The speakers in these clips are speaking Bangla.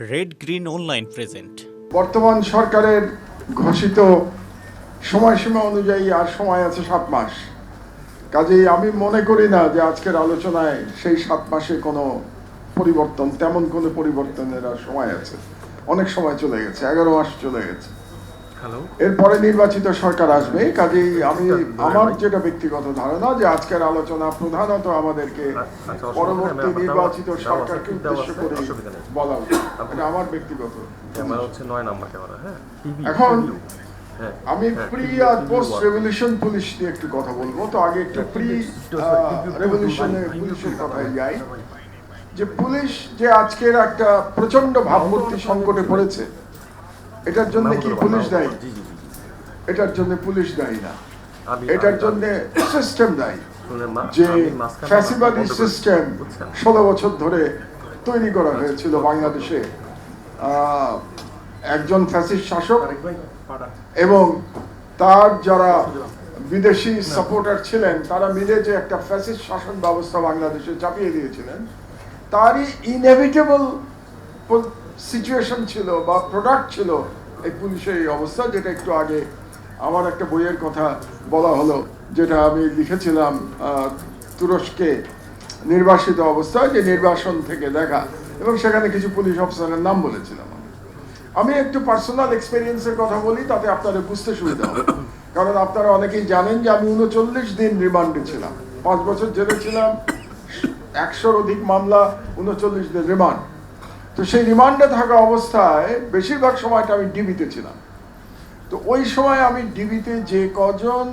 রেড গ্রিন অনলাইন প্রেজেন্ট বর্তমান সরকারের ঘোষিত সময়সীমা অনুযায়ী আর সময় আছে সাত মাস। কাজেই আমি মনে করি না যে আজকের আলোচনায় সেই সাত মাসে কোনো পরিবর্তন, তেমন কোনো পরিবর্তনের আর সময় আছে। অনেক সময় চলে গেছে, এগারো মাস চলে গেছে। এরপরে নির্বাচিত সরকার আসবে কাজেই আমি আমার যেটা ব্যক্তিগত ধারণা যে আজকের আলোচনা প্রধানত আমাদেরকে আচ্ছা, নেই, পরবর্তী নির্বাচিত সরকারকে উদ্দেশ্য করে বলা উচিত। এটা আমার ব্যক্তিগত ক্যামেরা হচ্ছে নয় নাম্বার ক্যামেরা হ্যাঁ? টিভি এখন হ্যাঁ আমি হ্যাঁ, প্রি আর পোস্ট রেভলিউশন পুলিশ নিয়ে একটু কথা বলব। তো আগে একটু প্রি রেভলিউশনে পুলিশের কথায় যাই। যে পুলিশ যে আজকের একটা প্রচণ্ড ভাবমূর্তি সংকটে পড়েছে এটার জন্য কি পুলিশ দায়ী? জি জি জি এটার জন্য পুলিশ দায়ী না। এটার জন্য সিস্টেম দায়ী। যে ফ্যাসিবাদী সিস্টেম? ষোলো বছর ধরে তৈরি করা হয়েছিল বাংলাদেশে। আহ, একজন ফ্যাসিস্ট শাসক। এবং তার যারা বিদেশি সাপোর্টার ছিলেন তারা মিলে যে একটা ফ্যাসিস্ট শাসন ব্যবস্থা বাংলাদেশে চাপিয়ে দিয়েছিলেন তারই ইনএভিটেবল সিচুয়েশন ছিল বা প্রোডাক্ট ছিল এই পুলিশের এই অবস্থা, যেটা একটু আগে আমার একটা বইয়ের কথা বলা হলো, যেটা আমি লিখেছিলাম তুরস্কে নির্বাসিত অবস্থায়, যে নির্বাসন থেকে দেখা, এবং সেখানে কিছু পুলিশ অফিসারের নাম বলেছিলাম। আমি একটু পার্সোনাল এক্সপিরিয়েন্সের কথা বলি, তাতে আপনাদের বুঝতে সুবিধা হবে। কারণ আপনারা অনেকেই জানেন যে আমি উনচল্লিশ দিন রিমান্ডে ছিলাম। পাঁচ বছর জেলে ছিলাম, একশোর অধিক মামলা, উনচল্লিশ দিন রিমান্ড। তো সেই রিমান্ডে থাকা অবস্থায় বেশিরভাগ সময়টা আমি ডিবিতে ছিলাম। তো ওই সময় আমি ডিবিতে যে কজন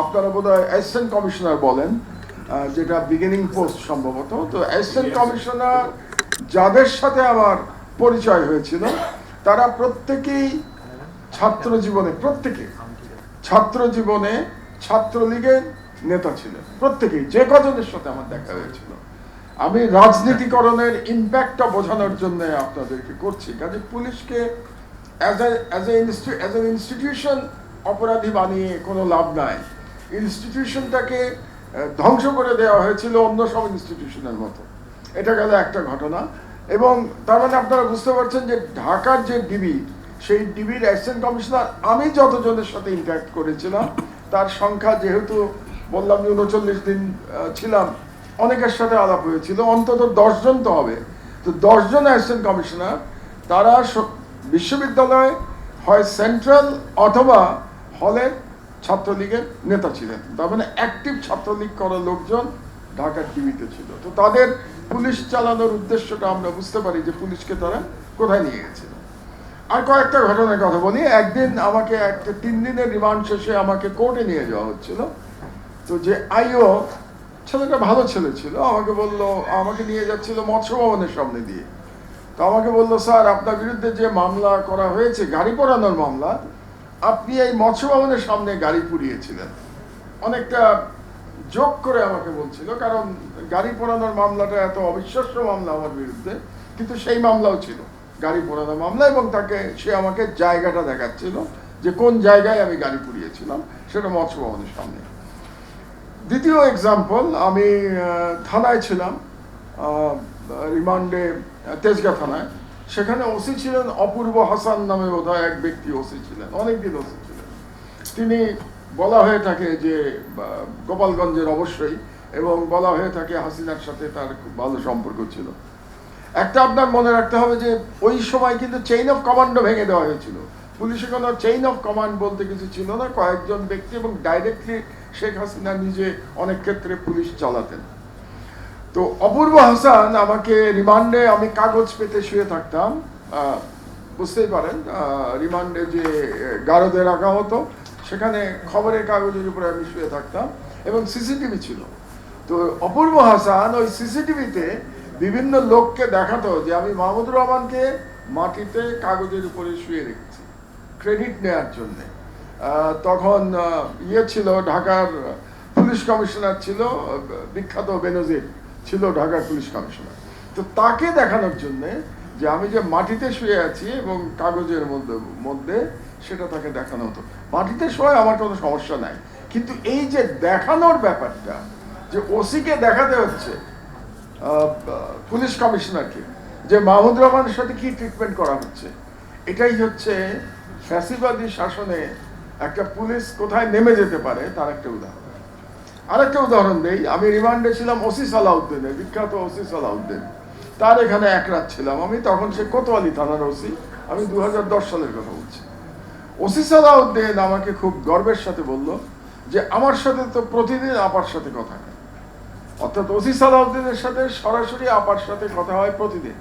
আপনারা বোধ হয় অ্যাসিস্ট্যান্ট কমিশনার বলেন যেটা বিগিনিং পোস্ট সম্ভবত তো অ্যাসিস্ট্যান্ট কমিশনার যাদের সাথে আমার পরিচয় হয়েছিল তারা প্রত্যেকেই ছাত্র জীবনে প্রত্যেকে ছাত্র জীবনে ছাত্রলীগের নেতা ছিলেন প্রত্যেকেই যে কজনের সাথে আমার দেখা হয়েছিল। আমি রাজনীতিকরণের ইম্প্যাক্টটা বোঝানোর জন্য আপনাদেরকে করছি। কাজে পুলিশকে as as as an institution অপরাধী বানিয়ে কোনো লাভ নাই। ইনস্টিটিউশনটাকে ধ্বংস করে দেওয়া হয়েছিল অন্য সব ইনস্টিটিউশনের মতো। এটা গেল একটা ঘটনা। এবং তার মানে আপনারা বুঝতে পারছেন যে ঢাকার যে ডিবি, সেই ডিবির অ্যাসিস্ট্যান্ট কমিশনার আমি যতজনের সাথে ইন্টারাক্ট করেছিলাম, তার সংখ্যা যেহেতু বললাম যে উনচল্লিশ দিন ছিলাম অনেকের সাথে আলাপ হয়েছিল, অন্তত দশজন তো হবে। তো দশজন অ্যাসিস্ট্যান্ট কমিশনার, তারা বিশ্ববিদ্যালয়ে হয় সেন্ট্রাল অথবা হলের ছাত্রলীগের নেতা ছিলেন। তার মানে অ্যাক্টিভ ছাত্রলীগ করা লোকজন ঢাকার টিভিতে ছিল। তো তাদের পুলিশ চালানোর উদ্দেশ্যটা আমরা বুঝতে পারি যে পুলিশকে তারা কোথায় নিয়ে গেছিল। আর কয়েকটা ঘটনার কথা বলি। একদিন আমাকে একটা তিন দিনের রিমান্ড শেষে আমাকে কোর্টে নিয়ে যাওয়া হচ্ছিল। তো যে আইও ছেলেটা ভালো ছেলে ছিল। আমাকে বলল, আমাকে নিয়ে যাচ্ছিল মৎস্য ভবনের সামনে দিয়ে। তো আমাকে বলল, স্যার, আপনার বিরুদ্ধে যে মামলা করা হয়েছে, গাড়ি পোড়ানোর মামলা, আপনি এই মৎস্য ভবনের সামনে গাড়ি পুড়িয়েছিলেন। অনেকটা যোগ করে আমাকে বলছিল, কারণ গাড়ি পোড়ানোর মামলাটা এত অবিশ্বাস্য মামলা আমার বিরুদ্ধে, কিন্তু সেই মামলাও ছিল। গাড়ি পোড়ানোর মামলা এবং তাকে, সে আমাকে জায়গাটা দেখাচ্ছিল যে কোন জায়গায় আমি গাড়ি পুড়িয়েছিলাম, সেটা মৎস্য ভবনের সামনে। দ্বিতীয় এক্সাম্পল আমি থানায় ছিলাম রিমান্ডে তেজগাঁ থানায়। সেখানে ওসি ছিলেন অপূর্ব হাসান নামে বোধহয় এক ব্যক্তি ওসি ছিলেন, অনেকদিন ওসি ছিলেন। তিনি বলা হয়ে থাকে যে গোপালগঞ্জের অবশ্যই, এবং বলা হয়ে থাকে হাসিনার সাথে তার খুব ভালো সম্পর্ক ছিল। একটা আপনার মনে রাখতে হবে যে, ওই সময় কিন্তু চেইন অফ কমান্ডও ভেঙে দেওয়া হয়েছিল। পুলিশে কোনো চেইন অফ কমান্ড বলতে কিছু ছিল না, কয়েকজন ব্যক্তি এবং ডাইরেক্টলি শেখ হাসিনা নিজে অনেক ক্ষেত্রে পুলিশ চালাতেন। তো অপূর্ব হাসান আমাকে রিমান্ডে, আমি কাগজ পেতে শুয়ে থাকতাম বুঝতেই পারেন রিমান্ডে যে গারদে রাখা হতো, সেখানে খবরের কাগজের উপরে আমি শুয়ে থাকতাম এবং সিসিটিভি ছিল। তো অপূর্ব হাসান ওই সিসিটিভিতে বিভিন্ন লোককে দেখাতো যে আমি মাহমুদুর রহমানকে মাটিতে কাগজের উপরে শুয়ে রেখেছি, ক্রেডিট নেওয়ার জন্য। তখন ইয়ে ছিল, ঢাকার পুলিশ কমিশনার ছিল, বিখ্যাত বেনজির ছিল ঢাকার পুলিশ কমিশনার। তো তাকে দেখানোর জন্যে যে আমি যে মাটিতে শুয়ে আছি এবং কাগজের মধ্যে মধ্যে সেটা তাকে দেখানো হতো। মাটিতে শোয় আমার কোনো সমস্যা নাই। কিন্তু এই যে দেখানোর ব্যাপারটা, যে ওসিকে দেখাতে হচ্ছে পুলিশ কমিশনারকে, যে মাহমুদ রহমানের সাথে কি ট্রিটমেন্ট করা হচ্ছে, এটাই হচ্ছে ফ্যাসিবাদী শাসনে একটা পুলিশ কোথায় নেমে যেতে পারে, তার একটা উদাহরণ। আরেকটা উদাহরণ দেই, আমি রিমান্ডে ছিলাম ওসি সালাউদ্দিনের, বিখ্যাত ওসি সালাউদ্দিন। তার এখানে এক রাত ছিলাম আমি, তখন সে কোতোয়ালি থানার ওসি, আমি দুহাজার দশ সালের কথা বলছি। ওসি সালাউদ্দিন আমাকে খুব গর্বের সাথে বলল যে, আমার সাথে তো প্রতিদিন আপার সাথে কথা হয়। অর্থাৎ ওসি সালাউদ্দিনের সাথে সরাসরি আপার সাথে কথা হয় প্রতিদিন।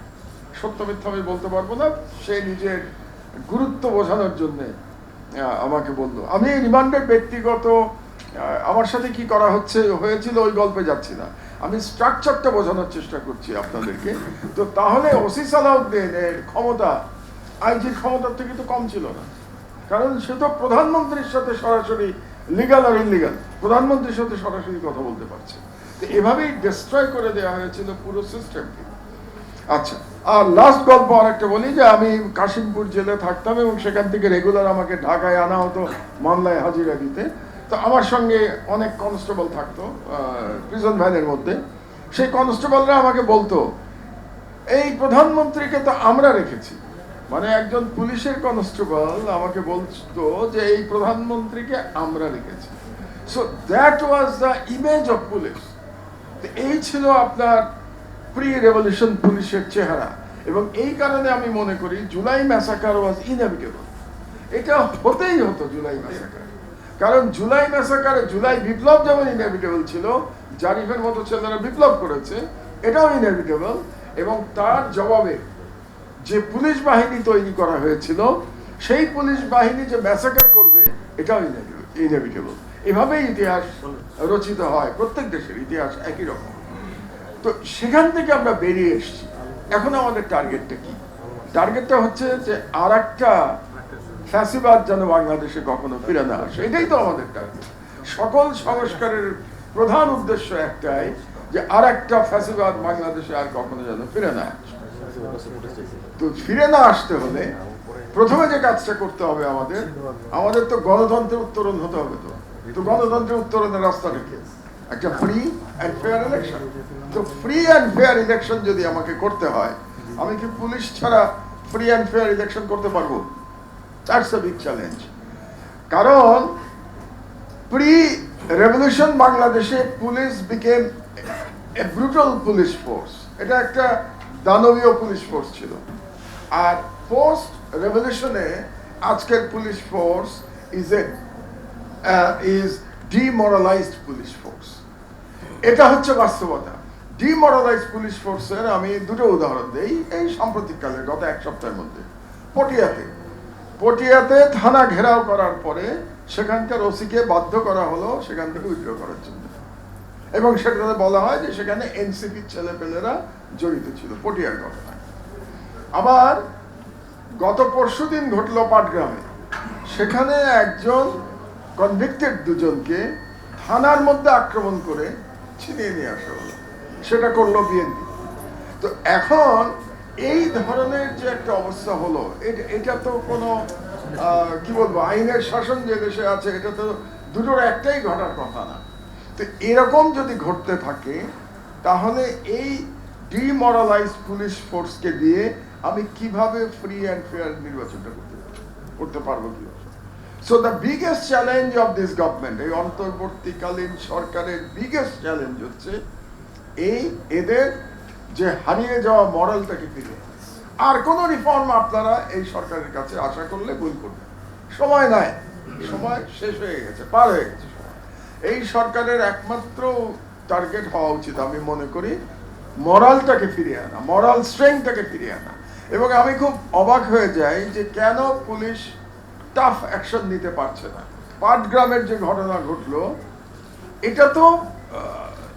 সত্য মিথ্যা আমি বলতে পারব না, সে নিজের গুরুত্ব বোঝানোর জন্য আমাকে বলল, আমি রিমান্ডের ব্যক্তিগত আমার সাথে কি করা হচ্ছে? হয়েছিল ওই গল্পে যাচ্ছি না। আমি স্ট্রাকচারটা বোঝানোর চেষ্টা করছি আপনাদেরকে। তো তাহলে ওসি সালাউদ্দিনের ক্ষমতা, আইজির ক্ষমতার থেকে তো কম ছিল না। কারণ সে তো প্রধানমন্ত্রীর সাথে সরাসরি লিগাল আর ইনলিগাল প্রধানমন্ত্রীর সাথে সরাসরি কথা বলতে পারছে। তো এভাবেই ডিস্ট্রয় করে দেওয়া হয়েছিল পুরো সিস্টেমকে আচ্ছা আর লাস্ট গল্প আরেকটা বলি যে আমি কাশিমপুর জেলে থাকতাম এবং সেখান থেকে রেগুলার আমাকে ঢাকায় আনা হতো মামলায় হাজিরা দিতে। তো আমার সঙ্গে অনেক কনস্টেবল থাকতো প্রিজন ভ্যানের মধ্যে। সেই কনস্টেবলরা আমাকে বলতো, এই প্রধানমন্ত্রীকে তো আমরা রেখেছি। মানে একজন পুলিশের কনস্টেবল আমাকে বলতো যে, এই প্রধানমন্ত্রীকে আমরা রেখেছি। So that was the image of police এই ছিল আপনার প্রি রেভলিউশন পুলিশের চেহারা। এবং এই কারণে আমি মনে করি জুলাই ম্যাসাকার ওয়াজ ইনএভিটেবল এটা হতেই হতো জুলাই ম্যাসাকার কারণ জুলাই ম্যাসাকারে জুলাই বিপ্লব যেমন ইনএভিটেবল ছিল, জারিফের মতো ছেলেরা বিপ্লব করেছে, এটাও ইনএভিটেবল এবং তার জবাবে যে পুলিশ বাহিনী তৈরি করা হয়েছিল, সেই পুলিশ বাহিনী যে ম্যাসাকার করবে, এটাও ইনএভিটেবল এভাবেই ইতিহাস রচিত হয়। প্রত্যেক দেশের ইতিহাস একই রকম। তো সেখান থেকে আমরা বেরিয়ে এসেছি। এখন আমাদের টার্গেটটা কি? টার্গেটটা হচ্ছে যে আর একটা ফ্যাসিবাদ যেন বাংলাদেশে কখনো ফিরে না আসে। এটাই তো আমাদের টার্গেট সকল সংস্কারের প্রধান উদ্দেশ্য একটাই যে আর একটা ফ্যাসিবাদ বাংলাদেশে আর কখনো যেন ফিরে না আসে। তো ফিরে না আসতে হলে প্রথমে যে কাজটা করতে হবে আমাদের আমাদের তো গণতন্ত্রের উত্তরণ হতে হবে তো। তো গণতন্ত্রের উত্তরণের রাস্তাটা কি? একটা ফ্রি অ্যান্ড ফেয়ার ইলেকশন তো ফ্রি অ্যান্ড ফেয়ার ইলেকশন যদি আমাকে করতে হয়, আমি কি পুলিশ ছাড়া ফ্রি অ্যান্ড ফেয়ার ইলেকশন করতে পারব? দ্যাটস আ বিগ চ্যালেঞ্জ কারণ প্রি রেভলিউশন বাংলাদেশে police became a brutal police force এটা একটা দানবীয় পুলিশ ফোর্স ছিল। আর পোস্ট রেভলিউশনে আজকের police force is a is demoralized police force এটা হচ্ছে বাস্তবতা। ডিমোরালাইজড পুলিশ ফোর্সের আমি দুটো উদাহরণ দিই, এই সাম্প্রতিককালে, গত এক সপ্তাহের মধ্যে। পটিয়াতে। পটিয়াতে থানা ঘেরাও করার পরে সেখানকার ওসিকে বাধ্য করা হলো সেখান থেকে উইথড্র করার জন্য। এবং সেটাতে বলা হয় যে সেখানে এনসিপির ছেলেপেলেরা জড়িত ছিল, পটিয়ার ঘটনায়। আবার গত পরশু দিন ঘটলো পাটগ্রামে। সেখানে একজন কনভিক্টেড দুজনকে থানার মধ্যে আক্রমণ করে ছিনিয়ে নিয়ে আসা হলো। সেটা করল বিএনপি। তো এখন এই ধরনের যে একটা অবস্থা হলো, এটা- তো কোনো কি বলব, আইনের শাসন যে দেশে আছে, এটা তো দুটোর একটাই ঘটার কথা না। তো এরকম যদি ঘটতে থাকে, তাহলে এই ডিমোরালাইজ পুলিশ ফোর্সকে দিয়ে আমি কীভাবে ফ্রি অ্যান্ড ফেয়ার নির্বাচনটা করতে করতে পারব কীভাবে so the biggest challenge of this government এই অন্তর্বর্তীকালীন সরকারের বিগেস্ট চ্যালেঞ্জ হচ্ছে এই এদের যে হারিয়ে যাওয়া মরালটাকে ফিরে। আর কোন রিফর্ম আপনারা এই সরকারের কাছে আশা করলে ভুল করবেন সময় নাই। সময় শেষ হয়ে গেছে, পার হয়ে গেছে। এই সরকারের একমাত্র টার্গেট হওয়া উচিত আমি মনে করি মরালটাকে ফিরিয়ে আনা মরাল স্ট্রেংথটাকে ফিরিয়ে আনা। এবং আমি খুব অবাক হয়ে যাই যে কেন পুলিশ টাফ অ্যাকশন নিতে পারছে না। পাটগ্রামের যে ঘটনা ঘটলো, এটা তো